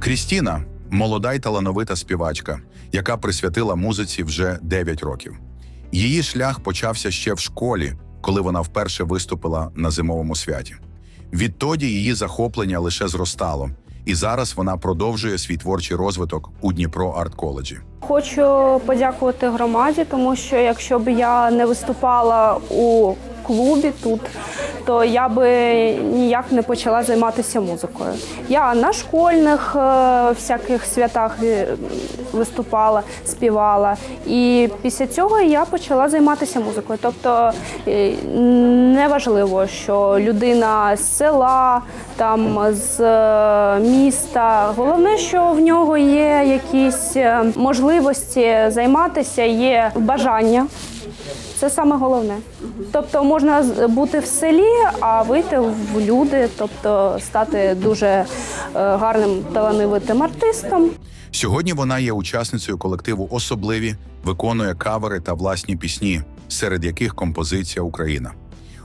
Крістіна молода й талановита співачка, яка присвятила музиці вже 9 років. Її шлях почався ще в школі, коли вона вперше виступила на зимовому святі. Відтоді її захоплення лише зростало, і зараз вона продовжує свій творчий розвиток у Дніпро Арт Коледжі. Хочу подякувати громаді, тому що якщо б я не виступала у клубі тут, то я би ніяк не почала займатися музикою. Я на школьних е, всяких святах е, виступала, співала. І після цього я почала займатися музикою. Тобто е, неважливо, що людина з села, там з міста. Головне, що в нього є якісь можливості займатися, є бажання. Це саме головне. Тобто можна бути в селі, а вийти в люди, тобто стати дуже е, гарним талановитим артистом. Сьогодні вона є учасницею колективу Особливі, виконує кавери та власні пісні, серед яких композиція Україна.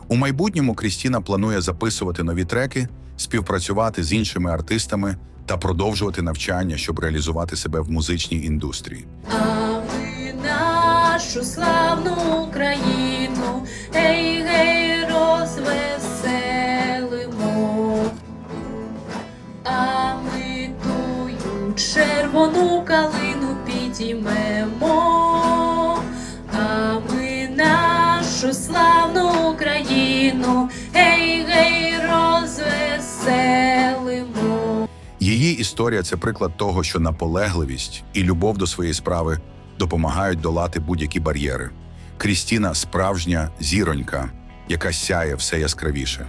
У майбутньому Крістіна планує записувати нові треки, співпрацювати з іншими артистами та продовжувати навчання, щоб реалізувати себе в музичній індустрії. А ми нашу славну червону калину підіймемо. А ми нашу славну Україну, гей, гей, розвеселимо. Її історія це приклад того, що наполегливість і любов до своєї справи допомагають долати будь-які бар'єри. Крістіна справжня зіронька, яка сяє все яскравіше.